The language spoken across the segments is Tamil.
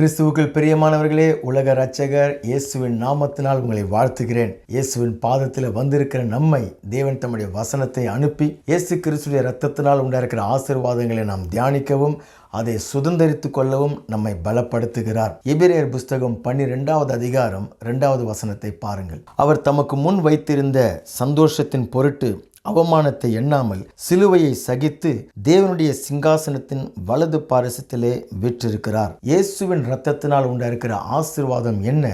கிறிஸ்துவுக்குள் பிரியமானவர்களே உலக இரட்சகர் இயேசுவின் நாமத்தினால் உங்களை வாழ்த்துகிறேன். இயேசுவின் பாதத்தில் வந்திருக்கிற நம்மை தேவன் தம்முடைய வசனத்தை அனுப்பி இயேசு கிறிஸ்துடைய ரத்தத்தினால் உண்டாயிருக்கிற ஆசீர்வாதங்களை நாம் தியானிக்கவும் அதை சுதந்திரித்து கொள்ளவும் நம்மை பலப்படுத்துகிறார். எபிரேயர் புஸ்தகம் பன்னிரெண்டாவது அதிகாரம் இரண்டாவது வசனத்தை பாருங்கள். அவர் தமக்கு முன் வைத்திருந்த சந்தோஷத்தின் பொருட்டு அவமானத்தை எண்ணாமல் சிலுவையை சகித்து தேவனுடைய சிங்காசனத்தின் வலது பாரசத்திலே விற்றிருக்கிறார். இயேசுவின் இரத்தத்தினால் உண்டாயிருக்கிற ஆசீர்வாதம் என்ன?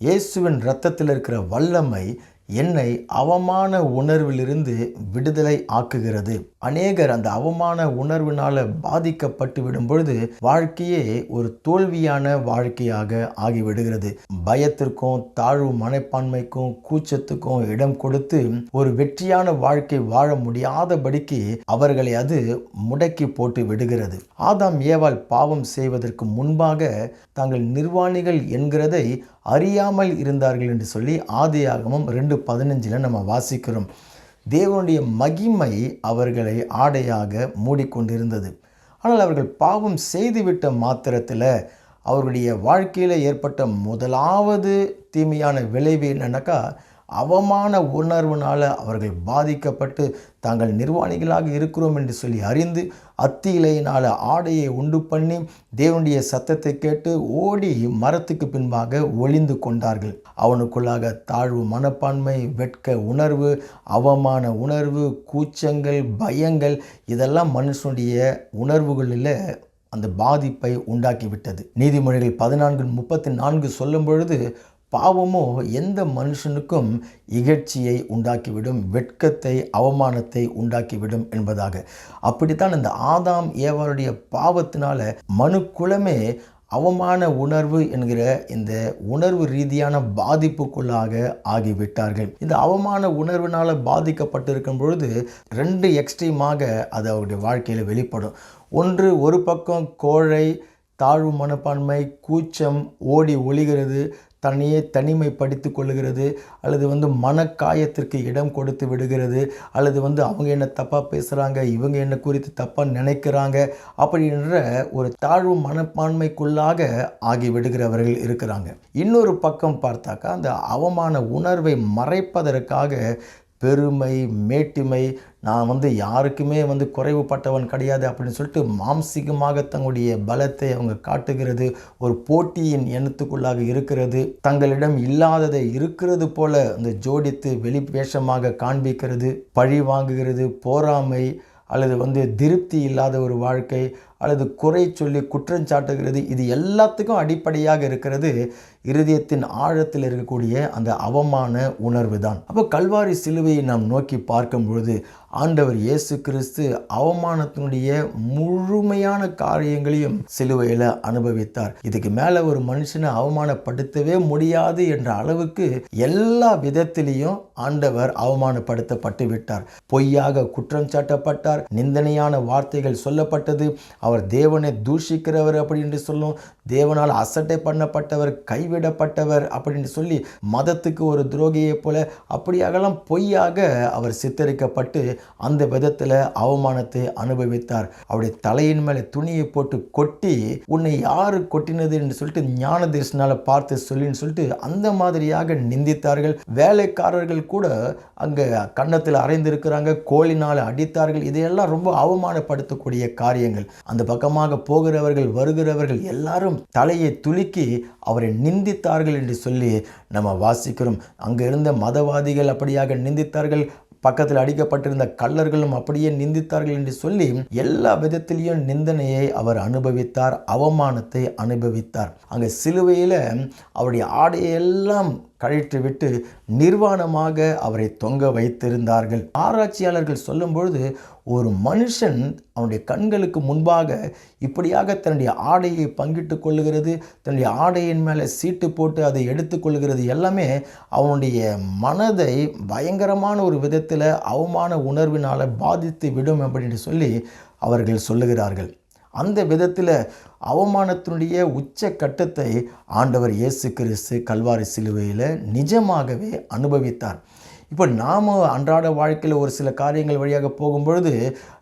இயேசுவின் இரத்தத்தில் இருக்கிற வல்லமை என்னை அவமான உணர்விலிருந்து விடுதலை ஆக்குகிறது. அநேகர் அந்த அவமான உணர்வினால பாதிக்கப்பட்டு விடும் பொழுது வாழ்க்கையே ஒரு தோல்வியான வாழ்க்கையாக ஆகிவிடுகிறது. பயத்திற்கும் தாழ்வு மனப்பான்மைக்கும் கூச்சத்துக்கும் இடம் கொடுத்து ஒரு வெற்றியான வாழ்க்கை வாழ முடியாதபடிக்கு அவர்களை அது முடக்கி போட்டு விடுகிறது. ஆதாம் ஏவால் பாவம் செய்வதற்கு முன்பாக தாங்கள் நிர்வாணிகள் என்கிறதை அறியாமல் இருந்தார்கள் என்று சொல்லி ஆதியாகமும் ரெண்டு பதினஞ்சில் நம்ம வாசிக்கிறோம். தேவனுடைய மகிமை அவர்களை ஆடையாக மூடிக்கொண்டிருந்தது. ஆனால் அவர்கள் பாவம் செய்துவிட்ட மாத்திரத்தில் அவர்களுடைய வாழ்க்கையில் ஏற்பட்ட முதலாவது தீமையான விளைவு என்னன்னாக்கா அவமான உணர்வுனால் அவர்கள் பாதிக்கப்பட்டு தாங்கள் நிர்வாணிகளாக இருக்கிறோம் என்று சொல்லி அறிந்து அத்தியிலையினால் ஆடையை உண்டு பண்ணி தேவனுடைய சத்தத்தை கேட்டு ஓடி மரத்துக்கு பின்பாக ஒளிந்து கொண்டார்கள். அவனுக்குள்ளாக தாழ்வு மனப்பான்மை வெட்க உணர்வு அவமான உணர்வு கூச்சங்கள் பயங்கள் இதெல்லாம் மனுஷனுடைய உணர்வுகளில் அந்த பாதிப்பை உண்டாக்கிவிட்டது. நீதிமொழிகள் பதினான்கு முப்பத்தி நான்கு சொல்லும் பொழுது பாவமோ எந்த மனுஷனுக்கும் இகழ்ச்சியை உண்டாக்கிவிடும் வெட்கத்தை அவமானத்தை உண்டாக்கிவிடும் என்பதாக. அப்படித்தான் இந்த ஆதாம் ஏவாளுடைய பாவத்தினால மனுக்குலமே அவமான உணர்வு என்கிற இந்த உணர்வு ரீதியான பாதிப்புக்குள்ளாக ஆகிவிட்டார்கள். இந்த அவமான உணர்வினால் பாதிக்கப்பட்டிருக்கும் பொழுது ரெண்டு எக்ஸ்ட்ரீமாக அது அவருடைய வாழ்க்கையில் வெளிப்படும். ஒன்று ஒரு பக்கம் கோழை தாழ்வு மனப்பான்மை கூச்சம் ஓடி ஒளிகிறது தன்னையே தனிமைப்படுத்தி கொள்ளுகிறது அல்லது வந்து மனக்காயத்திற்கு இடம் கொடுத்து விடுகிறது அல்லது வந்து அவங்க என்ன தப்பாக பேசுகிறாங்க இவங்க என்ன குறித்து தப்பாக நினைக்கிறாங்க அப்படின்ற ஒரு தாழ்வு மனப்பான்மைக்குள்ளாக ஆகி விடுகிறவர்கள் இருக்கிறாங்க. இன்னொரு பக்கம் பார்த்தாக்கா அந்த அவமான உணர்வை மறைப்பதற்காக பெருமை மேட்டிமை. நான் வந்து யாருக்குமே வந்து குறைவுபட்டவன் கிடையாது அப்படின்னு சொல்லிட்டு மாம்சிகமாக தங்களுடைய பலத்தை அவங்க காட்டுகிறது. ஒரு போட்டியின் எண்ணத்துக்குள்ளாக இருக்கிறது. தங்களிடம் இல்லாததை இருக்கிறது போல அந்த ஜோடித்து வெளி வேஷமாக காண்பிக்கிறது. பழி வாங்குகிறது போராமை அல்லது வந்து திருப்தி இல்லாத ஒரு வாழ்க்கை. அல்லது குறை சொல்லி குற்றம் சாட்டுகிறது இது எல்லாத்துக்கும் அடிப்படையாக இருக்கிறது. இருதயத்தின் ஆழத்தில் இருக்கக்கூடிய அந்த அவமான உணர்வு தான் அப்போ கல்வாரி சிலுவையை நாம் நோக்கி பார்க்கும் பொழுது ஆண்டவர் இயேசு கிறிஸ்து அவமானத்தினுடைய முழுமையான காரியங்களையும் சிலுவையில் அனுபவித்தார். இதுக்கு மேலே ஒரு மனுஷனை அவமானப்படுத்தவே முடியாது என்ற அளவுக்கு எல்லா விதத்திலையும் ஆண்டவர் அவமானப்படுத்தப்பட்டு விட்டார். பொய்யாக குற்றம் சாட்டப்பட்டார். நிந்தனையான வார்த்தைகள் சொல்லப்பட்டது. அவர் தேவனை தூஷிக்கிறவர் அப்படின்னு சொல்லும். தேவனால் அசட்டை பண்ணப்பட்டவர் கைவிடப்பட்டவர் அப்படின்னு சொல்லி மதத்துக்கு ஒரு துரோகியை போல அப்படியாகலாம் பொய்யாக அவர் சித்தரிக்கப்பட்டு அந்த விதத்தில் அவமானத்தை அனுபவித்தார். அவருடைய தலையின் மேலே துணியை போட்டு கொட்டி உன்னை யார் கொட்டினது? என்று சொல்லிட்டு ஞான தேசனால பார்த்து சொல்லின்னு சொல்லிட்டு அந்த மாதிரியாக நிந்தித்தார்கள். வேலைக்காரர்கள் கூட அங்கே கன்னத்தில் அரைந்திருக்கிறாங்க கோழினால் அடித்தார்கள். இதையெல்லாம் ரொம்ப அவமானப்படுத்தக்கூடிய காரியங்கள். அந்த பக்கமாக போகிறவர்கள் வருகிறவர்கள் எல்லாரும் தலையை துலுக்கி அவரை நிந்தித்தார்கள் என்று சொல்லி நம்ம வாசிக்கிறோம். அங்கே இருந்த மதவாதிகள் அப்படியாக நிந்தித்தார்கள் பக்கத்தில் அடிக்கப்பட்டிருந்த கள்ளர்களும் அப்படியே நிந்தித்தார்கள் என்று சொல்லி எல்லா விதத்திலையும் நிந்தனையை அவர் அனுபவித்தார் அவமானத்தை அனுபவித்தார். அங்கே சிலுவையில் அவருடைய ஆடையெல்லாம் கழித்துவிட்டு நிர்வாணமாக அவரை தொங்க வைத்திருந்தார்கள். ஆராய்ச்சியாளர்கள் சொல்லும்பொழுது ஒரு மனுஷன் அவனுடைய கண்களுக்கு முன்பாக இப்படியாக தன்னுடைய ஆடையை பங்கிட்டு கொள்ளுகிறது தன்னுடைய ஆடையின் மேலே சீட்டு போட்டு அதை எடுத்துக்கொள்கிறது எல்லாமே அவனுடைய மனதை பயங்கரமான ஒரு விதத்தில் அவமான உணர்வினால் பாதித்து விடும் அப்படின்னு சொல்லி அவர்கள் சொல்லுகிறார்கள். அந்த விதத்தில் அவமானத்தினுடைய உச்ச கட்டத்தை ஆண்டவர் இயேசு கிறிஸ்து கல்வாரி சிலுவையில் நிஜமாகவே அனுபவித்தார். இப்போ நாம் அன்றாட வாழ்க்கையில் ஒரு சில காரியங்கள் வழியாக போகும்பொழுது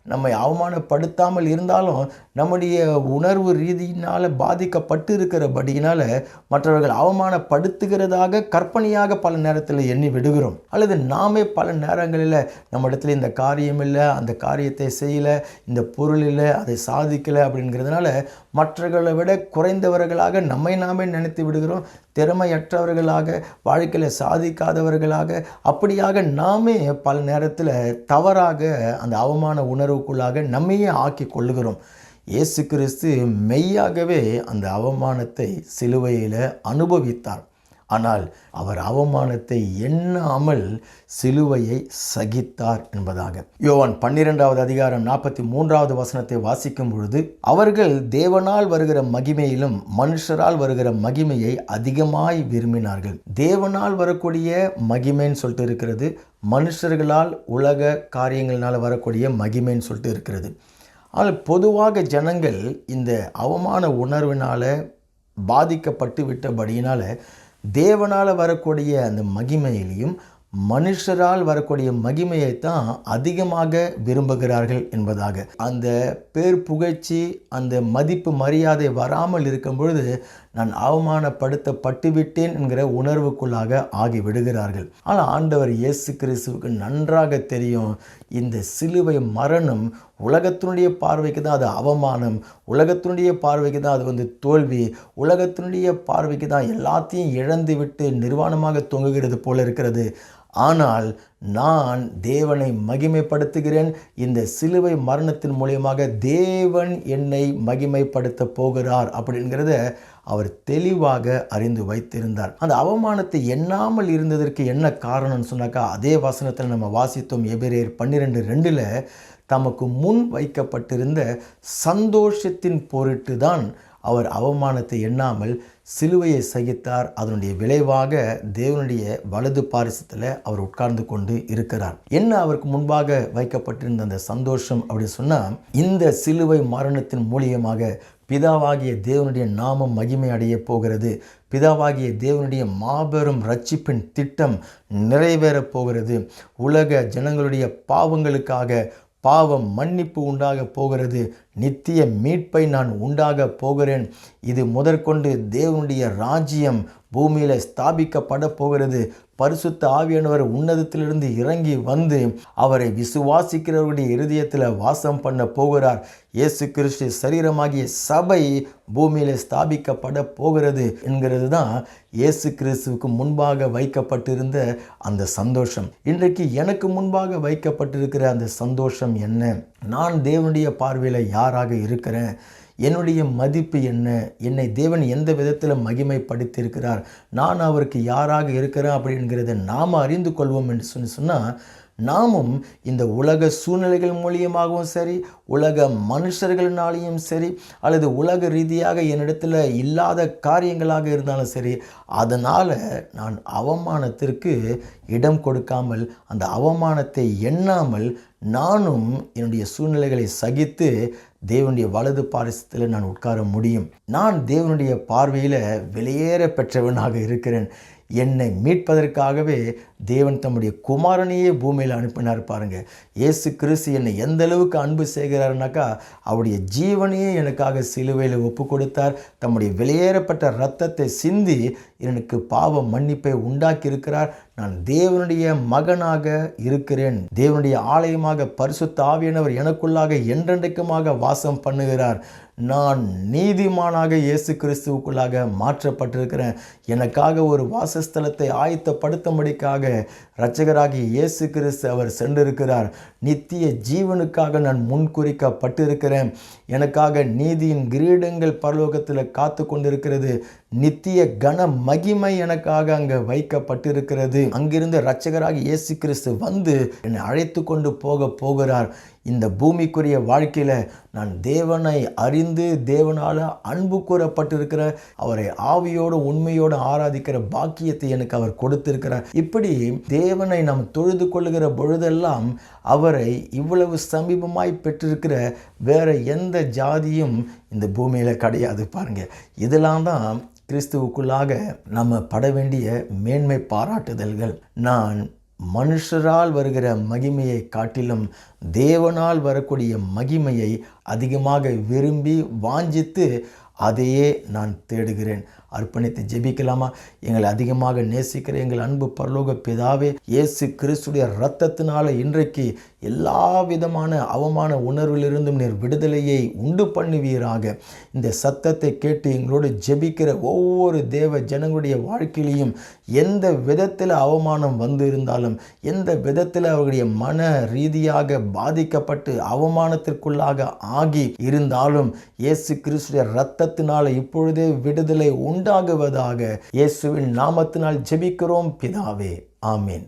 நம்மை அவமானப்படுத்தாமல் இருந்தாலும் நம்முடைய உணர்வு ரீதியினால் பாதிக்கப்பட்டு இருக்கிறபடியினால் மற்றவர்கள் அவமானப்படுத்துகிறதாக கற்பனையாக பல நேரத்தில் எண்ணி விடுகிறோம். அல்லது நாமே பல நேரங்களில் நம்ம இடத்துல இந்த காரியம் இல்லை அந்த காரியத்தை செய்யலை இந்த பொருள் இல்லை அதை சாதிக்கலை அப்படிங்கிறதுனால மற்றவர்களை விட குறைந்தவர்களாக நம்மை நாமே நினைத்து விடுகிறோம். திறமையற்றவர்களாக வாழ்க்கையில் சாதிக்காதவர்களாக அப்படியாக நாமே பல நேரத்தில் தவறாக அந்த அவமான உணர்வு உணர்வுக்குள்ளாக நம்மையே ஆக்கி கொள்ளுகிறோம். இயேசு கிறிஸ்து மெய்யாகவே அந்த அவமானத்தை சிலுவையில் அனுபவித்தார். ஆனால் அவர் அவமானத்தை எண்ணாமல் சிலுவையை சகித்தார் என்பதாக. யோவான் பன்னிரெண்டாவது அதிகாரம் நாற்பத்தி மூன்றாவது வசனத்தை வாசிக்கும் பொழுது அவர்கள் தேவனால் வருகிற மகிமையிலும் மனுஷரால் வருகிற மகிமையை அதிகமாய் விரும்பினார்கள். தேவனால் வரக்கூடிய மகிமைன்னு சொல்லிட்டு இருக்கிறது மனுஷர்களால் உலக காரியங்களினால் வரக்கூடிய மகிமைன்னு சொல்லிட்டு இருக்கிறது. ஆனால் பொதுவாக ஜனங்கள் இந்த அவமான உணர்வினால் பாதிக்கப்பட்டு விட்டபடியினால் தேவனால் வரக்கூடிய அந்த மகிமையிலையும் மனுஷரால் வரக்கூடிய மகிமையை தான் அதிகமாக விரும்புகிறார்கள் என்பதாக. அந்த பேர் புகழ்ச்சி அந்த மதிப்பு மரியாதை வராமல் இருக்கும் பொழுது நான் அவமானப்படுத்தப்பட்டு விட்டேன் என்கிற உணர்வுக்குள்ளாக ஆகி விடுகிறார்கள் ஆனால் ஆண்டவர் இயேசு கிறிஸ்துவுக்கு நன்றாக தெரியும் இந்த சிலுவை மரணம் உலகத்தினுடைய பார்வைக்கு தான் அது அவமானம் உலகத்தினுடைய பார்வைக்கு தான் அது வந்து தோல்வி உலகத்தினுடைய பார்வைக்கு தான் எல்லாத்தையும் இழந்து விட்டு நிர்வாணமாக தொங்குகிறது போல இருக்கிறது. ஆனால் நான் தேவனை மகிமைப்படுத்துகிறேன். இந்த சிலுவை மரணத்தின் மூலியமாக தேவன் என்னை மகிமைப்படுத்த போகிறார் அப்படிங்கிறத அவர் தெளிவாக அறிந்து வைத்திருந்தார். அந்த அவமானத்தை எண்ணாமல் இருந்ததற்கு என்ன காரணம்னு சொன்னாக்கா அதே வசனத்தில் நம்ம வாசித்தோம் எபிரேர் பன்னிரெண்டு ரெண்டில் தமக்கு முன் வைக்கப்பட்டிருந்த சந்தோஷத்தின் பொருட்டு தான் அவர் அவமானத்தை எண்ணாமல் சிலுவையை சகித்தார். அதனுடைய விளைவாக தேவனுடைய வலது பாரிசத்தில் அவர் உட்கார்ந்து கொண்டு இருக்கிறார். என்ன அவருக்கு முன்பாக வைக்கப்பட்டிருந்த அந்த சந்தோஷம் அப்படின்னு சொன்னால் இந்த சிலுவை மரணத்தின் மூலியமாக பிதாவாகிய தேவனுடைய நாமம் மகிமை அடைய போகிறது. பிதாவாகிய தேவனுடைய மாபெரும் ரட்சிப்பின் திட்டம் நிறைவேறப் போகிறது. உலக ஜனங்களுடைய பாவங்களுக்காக பாவம் மன்னிப்பு உண்டாக போகிறது. நித்திய மீட்பை நான் உண்டாக போகிறேன். இது முதற்கொண்டு தேவனுடைய ராஜ்யம். பூமியில் ஸ்தாபிக்கப்பட போகிறது. பரிசுத்த ஆவியானவர் உன்னதத்திலிருந்து இறங்கி வந்து அவரை விசுவாசிக்கிறவருடைய இருதயத்தில் வாசம் பண்ண போகிறார். இயேசு கிறிஸ்து சரீரமாகிய சபை பூமியில் ஸ்தாபிக்கப்பட போகிறது என்கிறது தான் இயேசு கிறிஸ்துவுக்கு முன்பாக வைக்கப்பட்டிருந்த அந்த சந்தோஷம். இன்றைக்கு எனக்கு முன்பாக வைக்கப்பட்டிருக்கிற அந்த சந்தோஷம் என்ன? நான் தேவனுடைய பார்வையில் யாராக இருக்கிறேன்? என்னுடைய மதிப்பு என்ன? என்னை தேவன் எந்த விதத்தில் மகிமைப்படுத்தியிருக்கிறார்? நான் அவருக்கு யாராக இருக்கிறேன் அப்படிங்கிறத நாம் அறிந்து கொள்வோம் என்று சொல்லி சொன்னால் நாமும் இந்த உலக சூழ்நிலைகள் மூலியமாகவும் சரி உலக மனுஷர்களினாலேயும் சரி அல்லது உலக ரீதியாக என்னிடத்தில் இல்லாத காரியங்களாக இருந்தாலும் சரி அதனால் நான் அவமானத்திற்கு இடம் கொடுக்காமல் அந்த அவமானத்தை எண்ணாமல் நானும் என்னுடைய சூழ்நிலைகளை சகித்து தேவனுடைய வலது பாரிசத்தில் நான் உட்கார முடியும். நான் தேவனுடைய பார்வையில் வெளியேற பெற்றவனாக இருக்கிறேன். என்னை மீட்பதற்காகவே தேவன் தம்முடைய குமாரனையே பூமியில் அனுப்பினார் பாருங்க. இயேசு கிறிஸ்து என்னை எந்த அளவுக்கு அன்பு செய்கிறாருனாக்கா அவருடைய ஜீவனையே எனக்காக சிலுவையில் ஒப்பு கொடுத்தார் தம்முடைய வெளியேறப்பட்ட ரத்தத்தை சிந்தி எனக்கு பாவ மன்னிப்பை உண்டாக்கி இருக்கிறார் நான் தேவனுடைய மகனாக இருக்கிறேன். தேவனுடைய ஆலயமாக பரிசுத்த ஆவியானவர் எனக்குள்ளாக என்றென்றைக்குமாக வாசம் பண்ணுகிறார். நான் நீதிமானாக இயேசு கிறிஸ்துவுக்குள்ளாக மாற்றப்பட்டிருக்கிறேன். எனக்காக ஒரு வாசஸ்தலத்தை ஆயத்தப்படுத்தும்படிக்காக ரட்சகராகி இயேசு கிறிஸ்து அவர் சென்றிருக்கிறார். நித்திய ஜீவனுக்காக நான் முன்குறிக்கப்பட்டிருக்கிறேன். எனக்காக நீதியின் கிரீடங்கள் பரலோகத்தில் காத்து கொண்டிருக்கிறது. நித்திய கன மகிமை எனக்காக அங்கே வைக்கப்பட்டிருக்கிறது. அங்கிருந்து இரட்சகராக இயேசு கிறிஸ்து வந்து என்னை அழைத்து கொண்டு போக போகிறார். இந்த பூமிக்குரிய வாழ்க்கையில் நான் தேவனை அறிந்து தேவனால் அன்பு கூறப்பட்டிருக்கிற அவரை ஆவியோடு உண்மையோடு ஆராதிக்கிற பாக்கியத்தை எனக்கு அவர் கொடுத்திருக்கிறார். இப்படி தேவனை நாம் தொழுது கொள்ளுகிற பொழுதெல்லாம் அவரை இவ்வளவு சமீபமாய் பெற்றிருக்கிற வேறு எந்த ஜாதியும் இந்த பூமியில் கிடையாது பாருங்கள் இதெல்லாம் தான் கிறிஸ்துவுக்குள்ளாக நம்ம பட வேண்டிய மேன்மை பாராட்டுதல்கள். நான் மனுஷரால் வருகிற மகிமையை காட்டிலும் தேவனால் வரக்கூடிய மகிமையை அதிகமாக விரும்பி வாஞ்சித்து அதையே நான் தேடுகிறேன். அர்ப்பணித்து ஜெபிக்கலாமா? எங்களை அதிகமாக நேசிக்கிற எங்கள் அன்பு பரலோக பிதாவே இயேசு கிறிஸ்துடைய இரத்தத்தினால இன்றைக்கு எல்லா விதமான அவமான உணர்விலிருந்தும் நீர் விடுதலையை உண்டு பண்ணுவீராக. இந்த சத்தத்தை கேட்டு எங்களோடு ஜெபிக்கிற ஒவ்வொரு தேவ ஜனங்களுடைய வாழ்க்கையிலையும் எந்த விதத்தில் அவமானம் வந்து இருந்தாலும் எந்த விதத்தில் அவர்களுடைய மன ரீதியாக பாதிக்கப்பட்டு அவமானத்திற்குள்ளாக ஆகி இருந்தாலும் இயேசு கிறிஸ்துடைய இரத்தத்தினால் இப்பொழுதே விடுதலை உண்டாகுவதாக இயேசுவின் நாமத்தினால் ஜெபிக்கிறோம். பிதாவே ஆமீன்.